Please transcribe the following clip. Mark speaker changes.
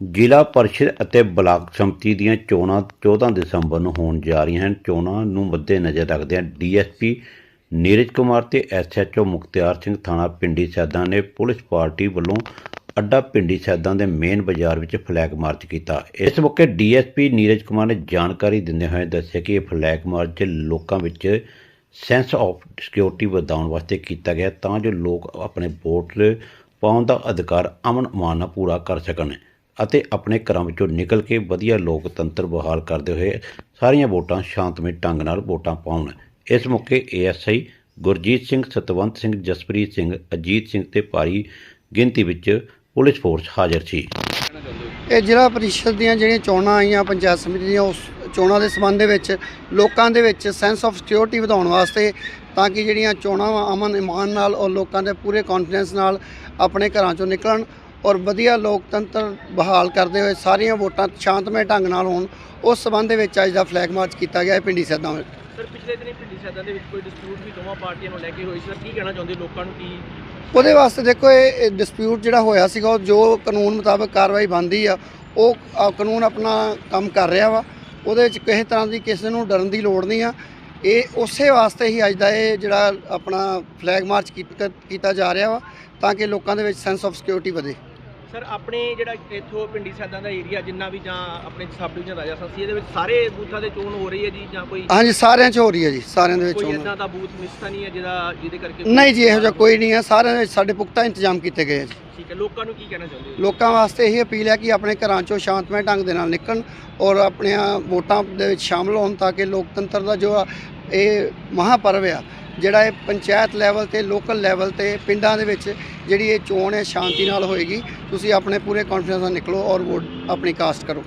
Speaker 1: ਜ਼ਿਲ੍ਹਾ ਪਰਿਸ਼ਦ ਅਤੇ ਬਲਾਕ ਸੰਮਤੀ ਦੀਆਂ ਚੋਣਾਂ 14 ਦਸੰਬਰ ਨੂੰ ਹੋਣ ਜਾ ਰਹੀਆਂ ਹਨ। ਚੋਣਾਂ ਨੂੰ ਮੱਦੇਨਜ਼ਰ ਰੱਖਦਿਆਂ ਡੀਐਸਪੀ ਨੀਰਜ ਕੁਮਾਰ ਤੇ ਐਸਐਚਓ ਮੁਖਤਿਆਰ ਸਿੰਘ ਥਾਣਾ ਪਿੰਡੀ ਸੈਦਾਂ ਨੇ ਪੁਲਿਸ ਪਾਰਟੀ ਵੱਲੋਂ ਅੱਡਾ ਪਿੰਡੀ ਸੈਦਾਂ ਦੇ ਮੇਨ ਬਾਜ਼ਾਰ ਵਿੱਚ ਫਲੈਗ ਮਾਰਚ ਕੀਤਾ। ਇਸ ਮੌਕੇ ਡੀਐਸਪੀ ਨੀਰਜ ਕੁਮਾਰ ਨੇ ਜਾਣਕਾਰੀ ਦਿੰਦੇ ਹੋਏ ਦੱਸਿਆ ਕਿ ਇਹ ਫਲੈਗ ਮਾਰਚ ਲੋਕਾਂ ਵਿੱਚ ਸੈਂਸ ਆਫ ਸਿਕਿਉਰਿਟੀ ਵਧਾਉਣ ਵਾਸਤੇ ਕੀਤਾ ਗਿਆ ਤਾਂ ਜੋ ਲੋਕ ਆਪਣੇ ਵੋਟ ਪਾਉਣ ਦਾ ਅਧਿਕਾਰ ਅਮਨ ਅਮਾਨ ਨਾਲ ਪੂਰਾ ਕਰ ਸਕਣ। ਅਤੇ ਆਪਣੇ ਘਰਾਂ ਵਿੱਚੋਂ ਨਿਕਲ ਕੇ ਵਧੀਆ ਲੋਕਤੰਤਰ ਬਹਾਲ ਕਰਦੇ ਹੋਏ ਸਾਰੀਆਂ ਵੋਟਾਂ ਸ਼ਾਂਤਮਈ ਢੰਗ ਨਾਲ ਵੋਟਾਂ ਪਾਉਣ। ਇਸ ਮੌਕੇ ਏਐਸਆਈ ਗੁਰਜੀਤ ਸਿੰਘ, ਸਤਵੰਤ ਸਿੰਘ, ਜਸਪ੍ਰੀਤ ਸਿੰਘ, ਅਜੀਤ ਸਿੰਘ ਤੇ ਭਾਰੀ ਗਿਣਤੀ ਵਿੱਚ ਪੁਲਿਸ ਫੋਰਸ ਹਾਜ਼ਰ ਸੀ।
Speaker 2: ਇਹ ਜ਼ਿਲ੍ਹਾ ਪਰਿਸ਼ਦ ਦੀਆਂ ਜਿਹੜੀਆਂ ਚੋਣਾਂ ਆਈਆਂ, ਪੰਚਾਇਤ ਸਮਿਤੀ ਦੀਆਂ, ਉਸ ਚੋਣਾਂ ਦੇ ਸੰਬੰਧ ਦੇ ਵਿੱਚ ਲੋਕਾਂ ਦੇ ਵਿੱਚ ਸੈਂਸ ਆਫ ਸਿਕਿਉਰਿਟੀ ਵਧਾਉਣ ਵਾਸਤੇ ਤਾਂ ਕਿ ਜਿਹੜੀਆਂ ਚੋਣਾਂ ਵਾ ਅਮਨ ਇਮਾਨ ਨਾਲ ਔਰ ਲੋਕਾਂ ਦੇ ਪੂਰੇ ਕੌਨਫੀਡੈਂਸ ਨਾਲ ਆਪਣੇ ਘਰਾਂ ਚੋਂ ਨਿਕਲਣ ਔਰ ਵਧੀਆ ਲੋਕਤੰਤਰ ਬਹਾਲ ਕਰਦੇ ਹੋਏ ਸਾਰੀਆਂ ਵੋਟਾਂ ਸ਼ਾਂਤਮਈ ਢੰਗ ਨਾਲ ਹੋਣ ਉਸ ਸੰਬੰਧ ਦੇ ਵਿੱਚ ਅੱਜ ਦਾ ਫਲੈਗ ਮਾਰਚ ਕੀਤਾ ਗਿਆ ਹੈ ਪਿੰਡੀ ਸੈਦਾਂ ਵਿੱਚ।
Speaker 3: ਸਰ ਪਿਛਲੇ ਦਿਨੀ ਪਿੰਡੀ ਸੈਦਾਂ ਦੇ ਵਿੱਚ ਕੋਈ ਡਿਸਪਿਊਟ ਵੀ ਦੋਵਾਂ ਪਾਰਟੀਆਂ ਨੂੰ ਲੈ ਕੇ ਹੋਈ ਸੀ ਸਰ ਕੀ ਕਹਿਣਾ ਚਾਹੁੰਦੇ ਲੋਕਾਂ ਨੂੰ ਕੀ
Speaker 2: ਉਹਦੇ ਵਾਸਤੇ ਦੇਖੋ ਇਹ ਡਿਸਪਿਊਟ ਜਿਹੜਾ ਹੋਇਆ ਸੀਗਾ ਉਹ ਜੋ ਕਾਨੂੰਨ ਮੁਤਾਬਕ ਕਾਰਵਾਈ ਬਣਦੀ ਆ ਉਹ ਕਾਨੂੰਨ ਆਪਣਾ ਕੰਮ ਕਰ ਰਿਹਾ ਵਾ ਉਹਦੇ ਵਿੱਚ ਕਿਸੇ ਤਰ੍ਹਾਂ ਦੀ ਕਿਸੇ ਨੂੰ ਡਰਨ ਦੀ ਲੋੜ ਨਹੀਂ ਆ। ਇਹ ਉਸੇ ਵਾਸਤੇ ਹੀ ਅੱਜ ਦਾ ਇਹ ਜਿਹੜਾ ਆਪਣਾ ਫਲੈਗ ਮਾਰਚ ਕੀਤਾ ਜਾ ਰਿਹਾ ਵਾ ਤਾਂ ਕਿ ਲੋਕਾਂ ਦੇ ਵਿੱਚ ਸੈਂਸ ਆਫ ਸਿਕਿਉਰਿਟੀ ਵਧੇ।
Speaker 3: ਸਰ ਆਪਣੇ ਜਿਹੜਾ ਇੱਥੋਂ ਪਿੰਡੀ ਸੈਦਾਂ ਦਾ ਏਰੀਆ ਜਿੰਨਾ ਵੀ ਜਾਂ ਆਪਣੇ ਸਬ ਡਿਵੀਜ਼ਨ ਰਾਜਾ ਸੰਸੀ ਇਹਦੇ ਵਿੱਚ ਸਾਰੇ ਬੂਥਾਂ ਤੇ ਚੋਣ ਹੋ ਰਹੀ ਹੈ ਜੀ ਜਾਂ ਕੋਈ
Speaker 2: ਹਾਂਜੀ ਸਾਰਿਆਂ 'ਚ ਹੋ ਰਹੀ ਹੈ ਜੀ ਸਾਰਿਆਂ ਦੇ ਵਿੱਚ
Speaker 3: ਕੋਈ। ਇਦਾਂ ਦਾ ਬੂਥ ਮਿਸ ਤਾਂ ਨਹੀਂ ਹੈ ਜਿਹਦਾ ਜਿਹਦੇ ਕਰਕੇ
Speaker 2: ਨਹੀਂ ਜੀ ਇਹੋ ਜਿਹਾ ਕੋਈ ਨਹੀਂ ਹੈ ਸਾਰਿਆਂ ਦੇ ਵਿੱਚ ਸਾਡੇ ਪੁਖਤਾ ਇੰਤਜ਼ਾਮ ਕੀਤੇ ਗਏ ਜੀ
Speaker 3: ਠੀਕ ਹੈ ਲੋਕਾਂ ਨੂੰ ਕੀ ਕਹਿਣਾ ਚਾਹੁੰਦੇ ਹੋ
Speaker 2: ਲੋਕਾਂ ਵਾਸਤੇ ਇਹ ਅਪੀਲ ਹੈ ਕਿ ਆਪਣੇ ਘਰਾਂ ਚੋਂ ਸ਼ਾਂਤਮਈ ਢੰਗ ਦੇ ਨਾਲ ਨਿਕਲਣ ਔਰ ਆਪਣੀਆਂ ਵੋਟਾਂ ਦੇ ਵਿੱਚ ਸ਼ਾਮਲ ਹੋਣ ਤਾਂ ਕਿ ਲੋਕਤੰਤਰ ਦਾ ਜੋ ਇਹ ਮਹਾਪਰਵ ਆ ਜਿਹੜਾ ਇਹ ਪੰਚਾਇਤ ਲੈਵਲ ਤੇ ਲੋਕਲ ਲੈਵਲ ਤੇ ਪਿੰਡਾਂ ਦੇ ਵਿੱਚ ਜਿਹੜੀ ਇਹ ਚੋਣ ਹੈ, ਸ਼ਾਂਤੀ ਨਾਲ ਹੋਏਗੀ। ਤੁਸੀਂ ਆਪਣੇ ਪੂਰੇ ਕੌਨਫੀਡੈਂਸ ਨਾਲ ਨਿਕਲੋ ਔਰ ਵੋਟ ਆਪਣੀ ਕਾਸਟ ਕਰੋ।